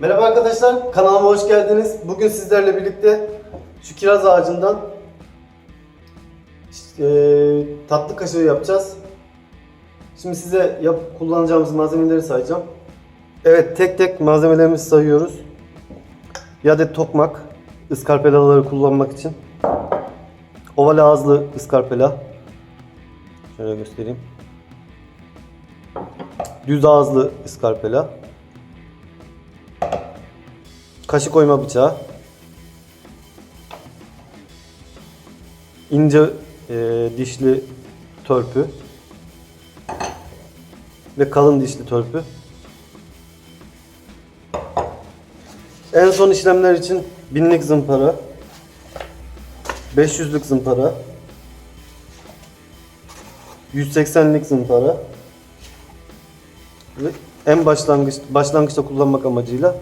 Merhaba arkadaşlar, kanalıma hoş geldiniz. Bugün sizlerle birlikte şu kiraz ağacından eee, tatlı kaşığı yapacağız. Şimdi size yap, kullanacağımız malzemeleri sayacağım. Evet, tek tek malzemelerimizi sayıyoruz. Bir adet tokmak, ıskarpelaları kullanmak için. Oval ağızlı ıskarpela. Şöyle göstereyim. Düz ağızlı ıskarpela. Kaşık oyma bıçağı. ince e, dişli törpü. Ve kalın dişli törpü. En son işlemler için binlik zımpara. 500'lük zımpara. 180'lik zımpara. Ve en başlangıç başlangıçta kullanmak amacıyla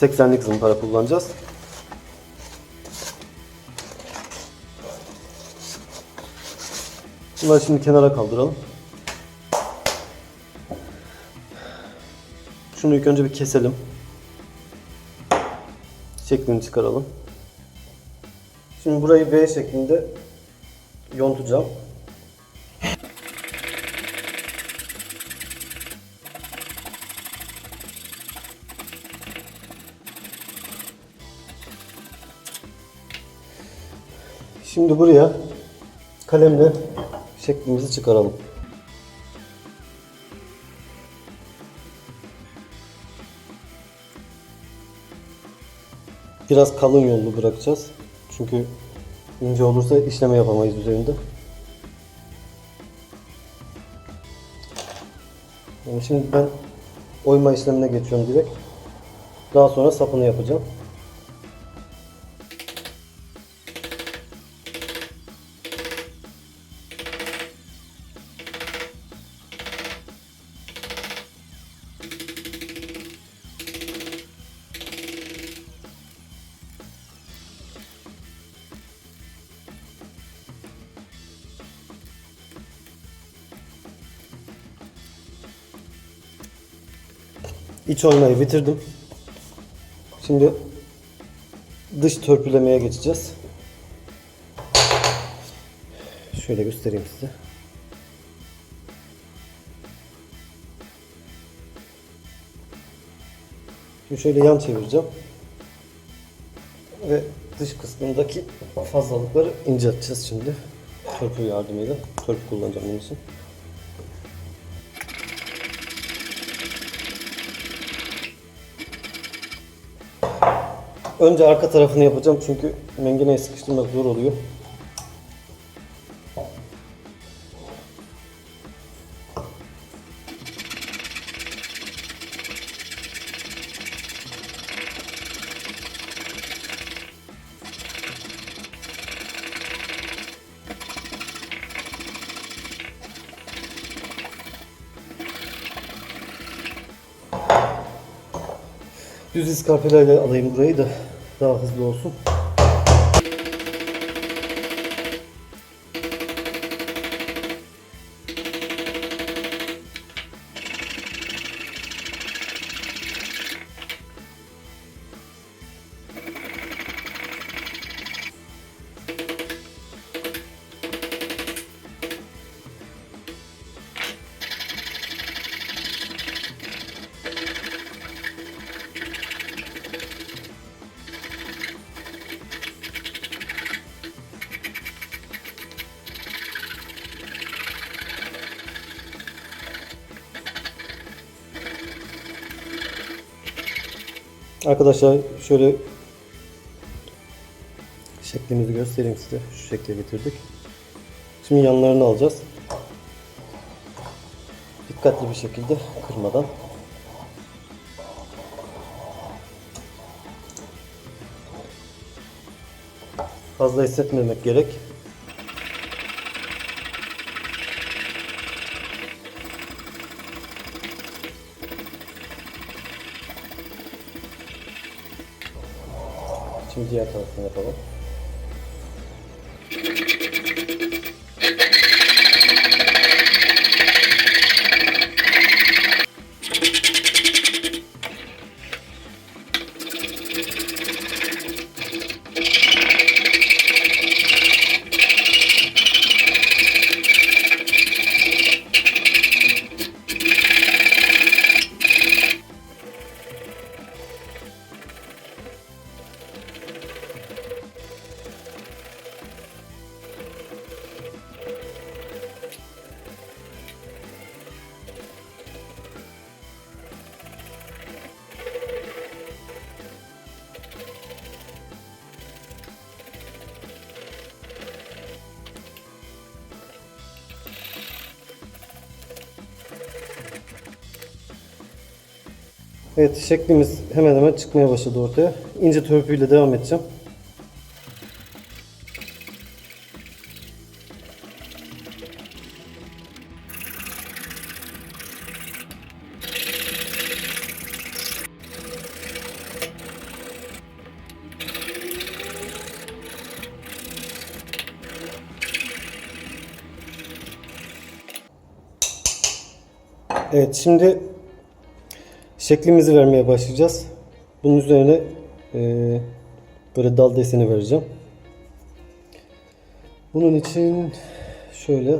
80'lik zımpara kullanacağız. Bunları şimdi kenara kaldıralım. Şunu ilk önce bir keselim. Şeklini çıkaralım. Şimdi burayı V şeklinde yontacağım. Şimdi buraya kalemle şeklimizi çıkaralım. Biraz kalın yollu bırakacağız. Çünkü ince olursa işleme yapamayız üzerinde. Yani şimdi ben oyma işlemine geçiyorum direkt. Daha sonra sapını yapacağım. İç oymayı bitirdim. Şimdi dış törpülemeye geçeceğiz. Şöyle göstereyim size. Şimdi şöyle yan çevireceğim. Ve dış kısmındaki fazlalıkları incelteceğiz şimdi. Törpü yardımıyla. Törpü kullanacağım bunun için. Önce arka tarafını yapacağım çünkü mengeneye sıkıştırmak zor oluyor. Düz iskarpelerle alayım burayı da daha hızlı olsun. Arkadaşlar şöyle şeklimizi göstereyim size. Şu şekle getirdik. Şimdi yanlarını alacağız. Dikkatli bir şekilde kırmadan. Fazla hissetmemek gerek. Şimdi diğer Evet şeklimiz hemen hemen çıkmaya başladı ortaya. İnce törpüyle devam edeceğim. Evet şimdi şeklimizi vermeye başlayacağız. Bunun üzerine eee, böyle dal deseni vereceğim. Bunun için şöyle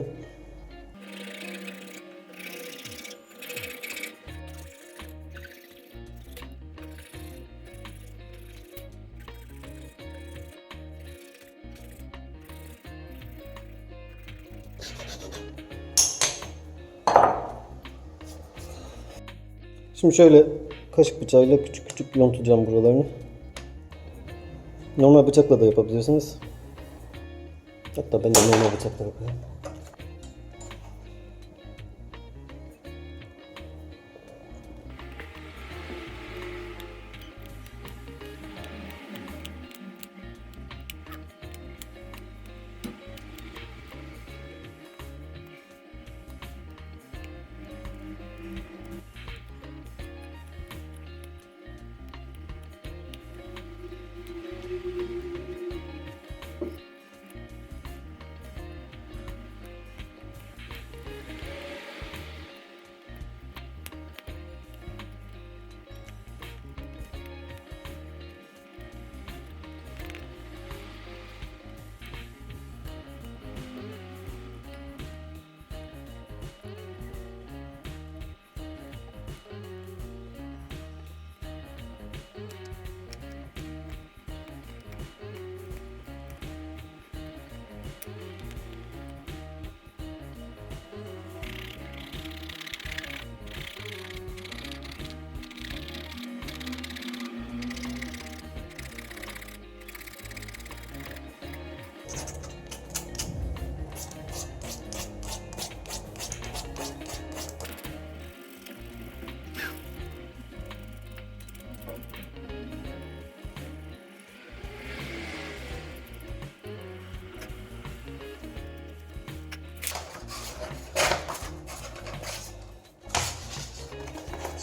Şimdi şöyle kaşık bıçağıyla küçük küçük yontacağım buralarını. Normal bıçakla da yapabilirsiniz. Hatta ben de normal bıçakla yapayım.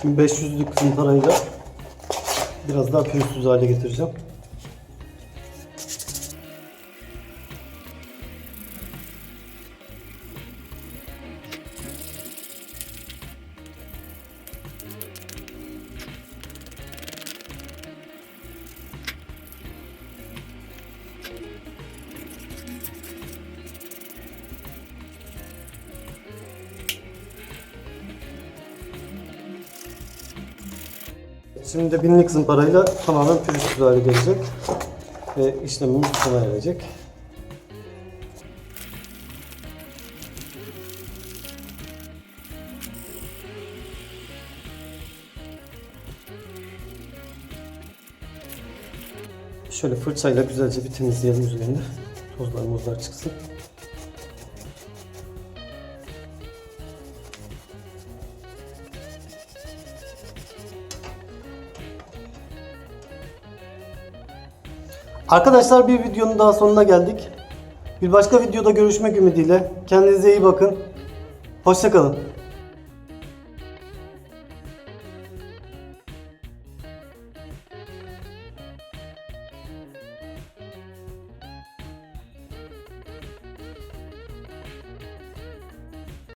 Şimdi 500'lük zımparayla biraz daha pürüzsüz hale getireceğim. Şimdi de binlik zımparayla tamamen pürüzsüz hale gelecek. Ve işlemimiz sona erecek. Şöyle fırçayla güzelce bir temizleyelim üzerinde. Tozlar mozlar çıksın. Arkadaşlar bir videonun daha sonuna geldik. Bir başka videoda görüşmek ümidiyle. Kendinize iyi bakın. Hoşçakalın.